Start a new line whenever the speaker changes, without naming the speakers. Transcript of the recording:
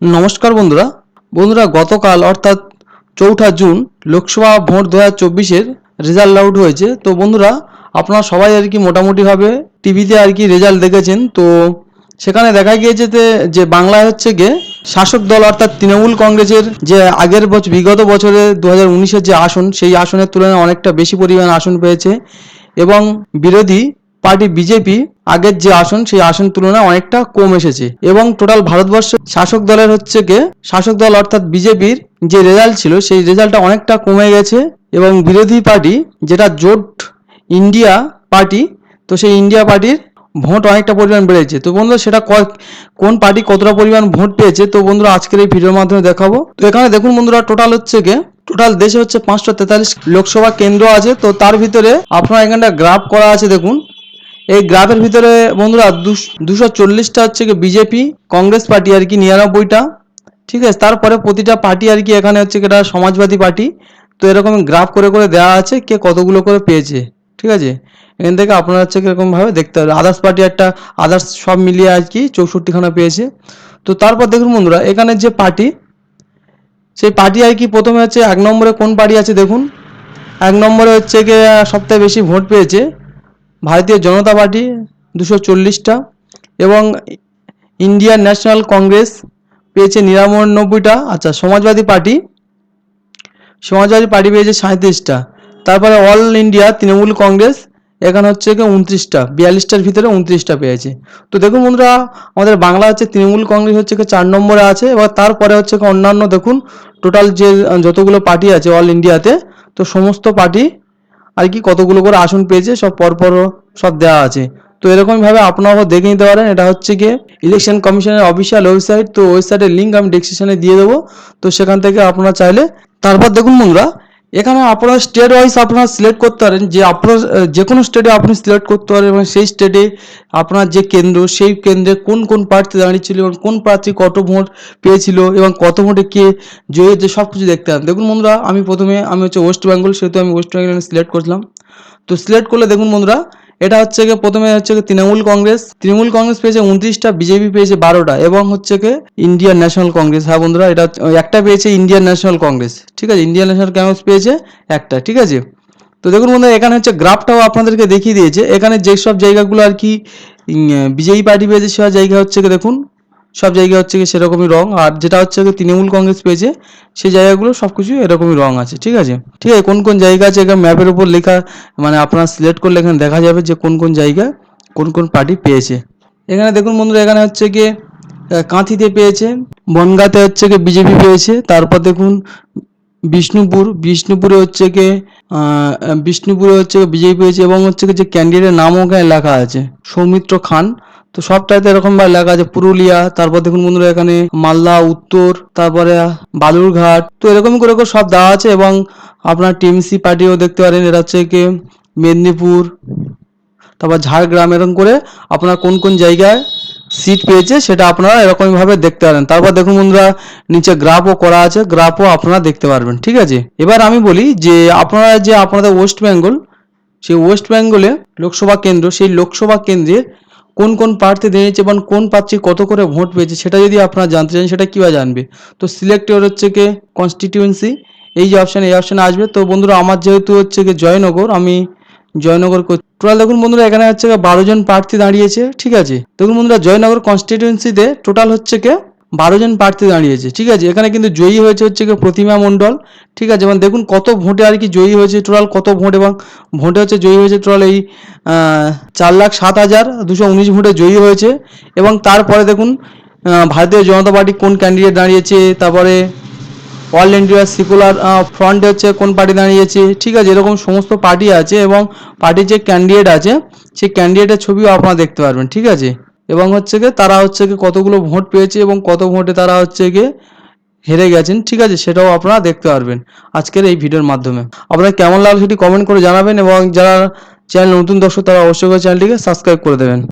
নমস্কার বন্ধুরা। বন্ধুরা, গতকাল অর্থাৎ চৌঠা জুন লোকসভা ভোট দু হাজার চব্বিশের রেজাল্ট আউট হয়েছে। তো বন্ধুরা, আপনারা সবাই আর কি মোটামুটিভাবে টিভিতে আর কি রেজাল্ট দেখেছেন। তো সেখানে দেখা গিয়েছে যে বাংলায় হচ্ছে গিয়ে শাসক দল অর্থাৎ তৃণমূল কংগ্রেসের যে আগের বছর বিগত বছরে দু হাজার যে আসন, সেই আসনের তুলনায় অনেকটা বেশি পরিমাণ আসন পেয়েছে। এবং বিরোধী পার্টি বিজেপি আগের যে আসন, সেই আসন তুলনায় অনেকটা কম এসেছে। এবং টোটাল ভারতবর্ষ শাসক দলের হচ্ছে কে? শাসক দল অর্থাৎ বিজেপির যে রেজাল্ট ছিল, সেই রেজাল্টটা অনেকটা কমে গেছে। এবং বিরোধী পার্টি, যেটা জোট ইন্ডিয়া পার্টি, তো সেই ইন্ডিয়া পার্টির ভোট অনেকটা পরিমাণ বেড়েছে। তো বন্ধুরা, সেটা কোন পার্টি কতটা পরিমাণ ভোট পেয়েছে, তো বন্ধুরা, আজকের এই ভিডিওর মাধ্যমে দেখাবো। তো এখানে দেখুন বন্ধুরা টোটাল হচ্ছে কে? টোটাল দেশে হচ্ছে পাঁচশো তেতাল্লিশ লোকসভা কেন্দ্র আছে। তো তার ভিতরে আপনার এখানটা গ্রাফ করা আছে, দেখুন। এই গ্রাফের ভিতরে বন্ধুরা দুশো চল্লিশটা হচ্ছে কি বিজেপি, কংগ্রেস পার্টি আর কি নিরানব্বইটা। ঠিক আছে, তারপরে প্রতিটা পার্টি আর কি এখানে হচ্ছে এটা সমাজবাদী পার্টি। তো এরকম গ্রাফ করে করে দেওয়া আছে কে কতগুলো করে পেয়েছে। ঠিক আছে? এখান থেকে আপনারা হচ্ছে কীরকমভাবে দেখতে হবে। আদার্স পার্টি একটা, আদার্স সব মিলিয়ে আর কি চৌষট্টিখানা পেয়েছে। তো তারপর দেখুন বন্ধুরা, এখানে যে পার্টি, সেই পার্টি আর কি প্রথমে হচ্ছে এক নম্বরে কোন পার্টি আছে দেখুন। এক নম্বরে হচ্ছে গিয়ে সবথেকে বেশি ভোট পেয়েছে। ভারতীয় জনতা পার্টি দুশো চল্লিশটা এবং ইন্ডিয়ান ন্যাশনাল কংগ্রেস পেয়েছে নিরানব্বইটা। আচ্ছা সমাজবাদী পার্টি সমাজবাদী পার্টি পেয়েছে সাঁত্রিশটা তারপরে অল ইন্ডিয়া, তৃণমূল কংগ্রেস, এখানে হচ্ছে উনত্রিশটা, বিয়াল্লিশটার ভিতরে উনত্রিশটা পেয়েছে। তো দেখুন বন্ধুরা, আমাদের বাংলা হচ্ছে তৃণমূল কংগ্রেস হচ্ছে চার নম্বরে আছে, এবার তারপরে হচ্ছে অন্যান্য দেখুন টোটাল যে, যতগুলো পার্টি আছে অল ইন্ডিয়াতে, তো সমস্ত পার্টি আর কি কতগুলো করে আসন পেয়েছে, সব পরপর সব দেওয়া আছে। তো এরকমভাবে আপনারাও দেখে নিতে পারেন, এটা হচ্ছে গিয়ে ইলেকশন কমিশনের অফিসিয়াল ওয়েবসাইট তো ওয়েবসাইটের লিঙ্ক আমি ডিসক্রিপশনে দিয়ে দেবো। তো সেখান থেকে আপনারা চাইলে, তারপর দেখুন বন্ধুরা এখানে আপনারা স্টেট ওয়াইজ আপনারা সিলেক্ট করতে পারেন যে আপনার, যে কোনো স্টেটে আপনি সিলেক্ট করতে পারেন এবং সেই স্টেটে আপনার যে কেন্দ্র, সেই কেন্দ্রে কোন কোন প্রার্থী দাঁড়িয়েছিল এবং কোন প্রার্থী কত ভোট পেয়েছিল এবং কত ভোটে কে জয়ী হয়েছে সব কিছু দেখতে পারেন। দেখুন বন্ধুরা, আমি প্রথমে, আমি হচ্ছে ওয়েস্ট বেঙ্গল সেহেতু আমি ওয়েস্ট বেঙ্গল সিলেক্ট করলাম তো সিলেক্ট করলে দেখুন বন্ধুরা এটা হচ্ছে গিয়ে প্রথমে হচ্ছে গিয়ে তৃণমূল কংগ্রেস। তৃণমূল কংগ্রেস পেয়েছে উনত্রিশটা, বিজেপি পেয়েছে বারোটা এবং হচ্ছে গিয়ে ইন্ডিয়ান ন্যাশনাল কংগ্রেস। হ্যাঁ বন্ধুরা, এটা একটা পেয়েছে ইন্ডিয়ান ন্যাশনাল কংগ্রেস। ঠিক আছে, ইন্ডিয়ান ন্যাশনাল কংগ্রেস পেয়েছে একটা, ঠিক আছে? তো দেখুন বন্ধুরা, এখানে হচ্ছে গ্রাফটাও আপনাদেরকে দেখিয়ে দিয়েছে। এখানে যেসব জায়গাগুলো আর কি বিজেপি পার্টি পেয়েছে সেসব জায়গা হচ্ছে দেখুন। সব জায়গা হচ্ছে কি সেরকমই রং। আর যেটা হচ্ছে কি তৃণমূল কংগ্রেস পেয়েছে, সেই জায়গাগুলো সব কিছু এরকমই রং আছে, ঠিক আছে? ঠিক আছে, কোন কোন জায়গা আছে এখানে ম্যাপের উপর লেখা মানে আপনারা সিলেক্ট করলে এখানে দেখা যাবে যে কোন কোন জায়গা কোন কোন পার্টি পেয়েছে। এখানে দেখুন বন্ধুরা, এখানে হচ্ছে কি কাঁথিতে পেয়েছে, বনগাঁতে হচ্ছে কি বিজেপি পেয়েছে, তারপর দেখুন বিষ্ণুপুর, বিষ্ণুপুরে হচ্ছে কি বিষ্ণুপুরে হচ্ছে বিজেপি পেয়েছে, এবং হচ্ছে যে ক্যান্ডিডেটের নামও এখানে লেখা আছে, সৌমিত্র খান। তো সবটাতে এরকম ভাবে লেখা আছে পুরুলিয়া, তারপর দেখুন বন্ধুরা এখানে মালদা, উত্তর, তারপরে বালুরঘাট, তো এরকম করে করে সব দেওয়া আছে এবং আপনার টিএমসি পার্টিও দেখতে পারেন, এটা হচ্ছে কি মেদিনীপুর, তারপর ঝাড়গ্রাম, এরকম করে আপনার কোন কোন জায়গায় সিট পেয়েছে সেটা আপনারা এরকমভাবে দেখতে পারেন। তারপর দেখুন বন্ধুরা, নিচে গ্রাফও করা আছে গ্রাফও আপনারা দেখতে পারবেন, ঠিক আছে? এবার আমি বলি যে আপনারা যে আপনাদের ওয়েস্ট বেঙ্গল সেই ওয়েস্ট বেঙ্গলে লোকসভা কেন্দ্র, সেই লোকসভা কেন্দ্রের কোন কোন প্রার্থী দাঁড়িয়েছে এবং কোন প্রার্থী কত করে ভোট পেয়েছে সেটা যদি আপনারা জানতে চান, সেটা কীভাবে জানবে? তো সিলেক্টেড হচ্ছে কে? কনস্টিটিউয়েন্সি এই যে অপশান এই অপশানে আসবে। তো বন্ধুরা, আমার যেহেতু হচ্ছে কি জয়নগর, আমি জয়নগর টোটাল দেখুন বন্ধুরা, এখানে হচ্ছে বারো জন প্রার্থী দাঁড়িয়েছে, ঠিক আছে? দেখুন বন্ধুরা, জয়নগর কনস্টিটিউয়েন্সিতে টোটাল হচ্ছে কি বারো জন প্রার্থী দাঁড়িয়েছে, ঠিক আছে? এখানে কিন্তু জয়ী হয়েছে হচ্ছে প্রতিমা মণ্ডল, ঠিক আছে? এবং দেখুন কত ভোটে আর কি জয়ী হয়েছে টোটাল, কত ভোট এবং ভোটে হচ্ছে জয়ী হয়েছে টোটাল এই চার লাখ সাত হাজার দুশো উনিশ ভোটে জয়ী হয়েছে। এবং তারপরে দেখুন ভারতীয় জনতা পার্টি কোন ক্যান্ডিডেট দাঁড়িয়েছে, তারপরে অল ইন্ডিয়া সিকুলার ফ্রন্টে হচ্ছে কোন পার্টি দাঁড়িয়েছে, ঠিক আছে? এরকম সমস্ত পার্টি আছে এবং পার্টির যে ক্যান্ডিডেট আছে, সেই ক্যান্ডিডেটের ছবিও আপনারা দেখতে পারবেন, ঠিক আছে? এবং হচ্ছে গিয়ে তারা হচ্ছে গিয়ে কতগুলো ভোট পেয়েছে এবং কত ভোটে তারা হচ্ছে গিয়ে হেরে গেছেন, ঠিক আছে? সেটাও আপনারা দেখতে পারবেন আজকের এই ভিডিওর মাধ্যমে। আপনারা কেমন লাগল সেটি কমেন্ট করে জানাবেন এবং যারা চ্যানেল নতুন দর্শক তারা অবশ্যই চ্যানেলটিকে সাবস্ক্রাইব করে দেবেন।